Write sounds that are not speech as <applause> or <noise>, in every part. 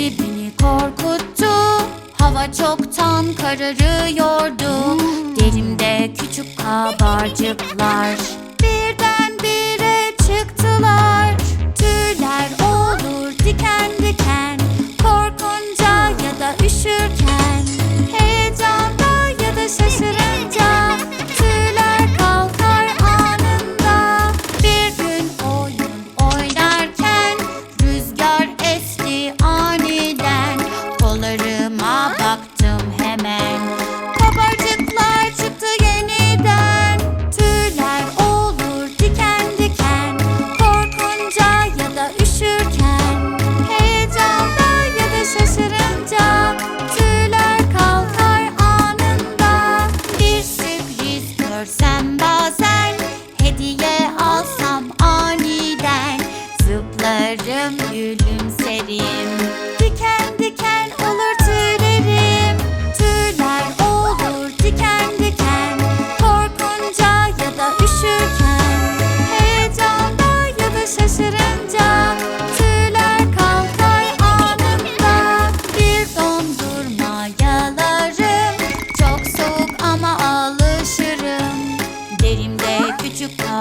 Deli beni korkuttu. Hava çoktan kararıyordu. Derimde küçük kabarcıklar.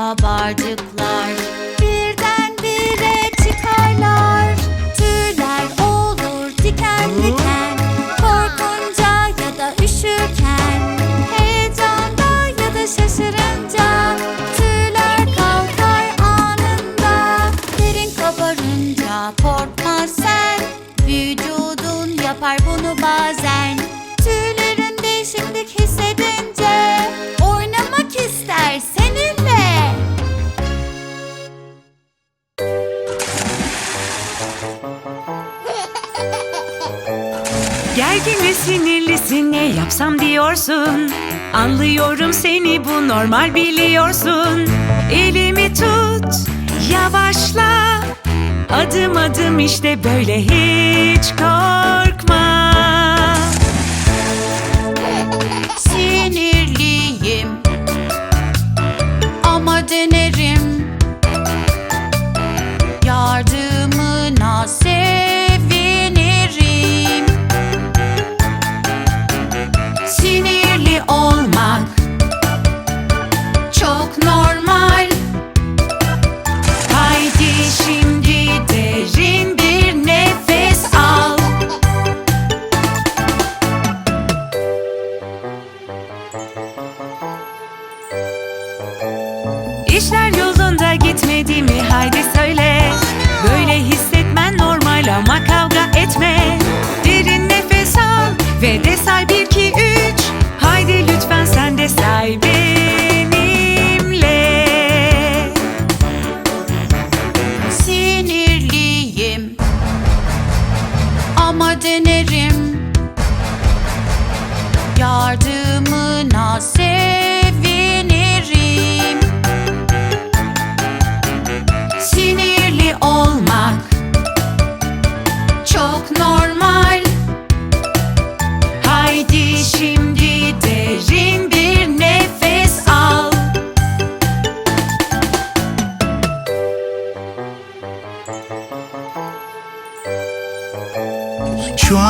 abartı yapsam diyorsun. Anlıyorum seni bu normal biliyorsun. Elimi tut yavaşla. Adım adım işte böyle hiç korkma. İşler yolunda gitmedi mi? Haydi söyle. Böyle hissetmen normal ama kavga etme. Derin nefes al ve de say bir iki üç. Haydi lütfen sen de say bir.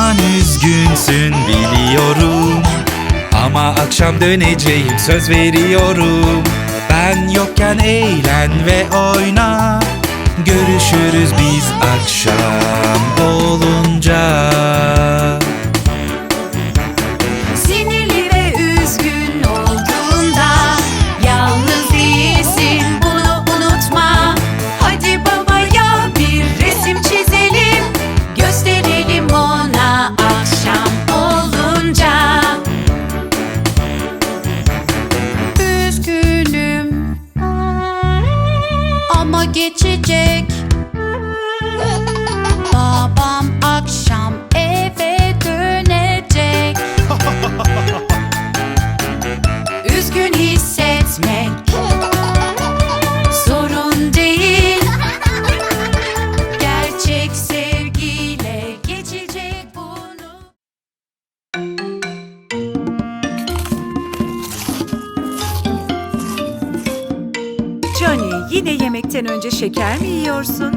an üzgünsün biliyorum. Ama akşam döneceğim söz veriyorum. Ben yokken eğlen ve oyna. Görüşürüz biz akşam olunca. ama geçecek. Johnny yine yemekten önce şeker mi yiyorsun?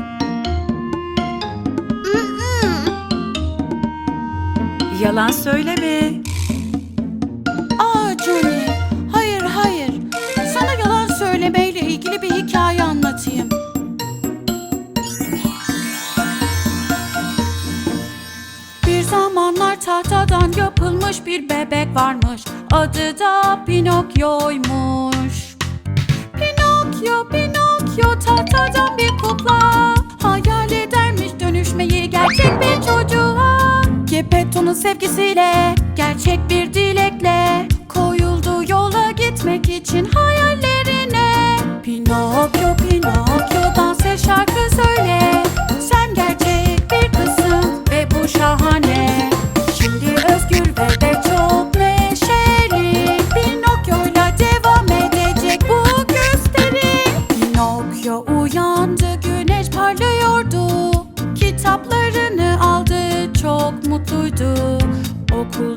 Yalan söyleme. Aa Johnny, hayır hayır. Sana yalan söylemeyle ilgili bir hikaye anlatayım. Bir zamanlar tahtadan yapılmış bir bebek varmış. Adı da Pinokyo'ymuş. Tahtadan bir kukla. Hayal edermiş dönüşmeyi gerçek bir çocuğa. Geppetto'nun sevgisiyle, gerçek bir dilekle koyuldu yola gitmek için hayallerine. Pinokyo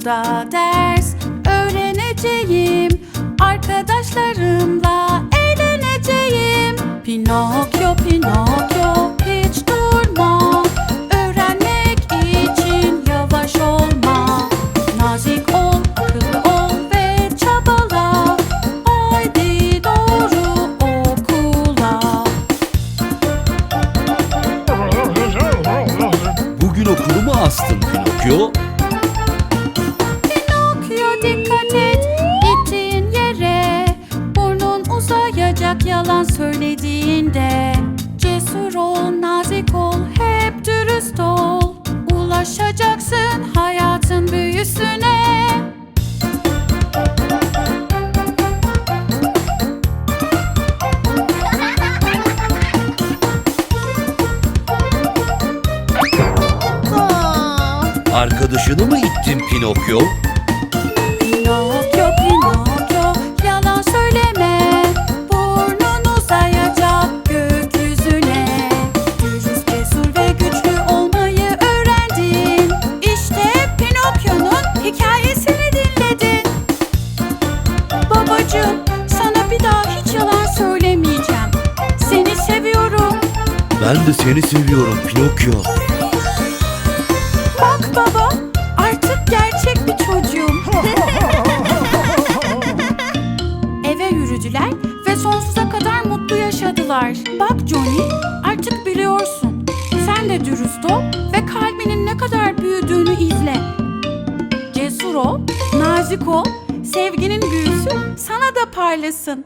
Okulda ders öğreneceğim. Arkadaşlarımla eğleneceğim. Pinokyo, Pinokyo hiç durma. Öğrenmek için yavaş olma. Nazik ol, akıllı ol ve çabala. Haydi doğru okula. Bugün okulumu astın Pinokyo. Cesur ol, nazik ol, hep dürüst ol. Ulaşacaksın hayatın büyüsüne. Arkadaşını mı ittin Pinokyo? Ben de seni seviyorum Pinokyo. Bak baba artık gerçek bir çocuğum <laughs> Eve yürüdüler ve sonsuza kadar mutlu yaşadılar. Bak Johnny, artık biliyorsun. Sen de dürüst ol ve kalbinin ne kadar büyüdüğünü izle. Cesur ol, nazik ol, sevginin büyüsü sana da parlasın.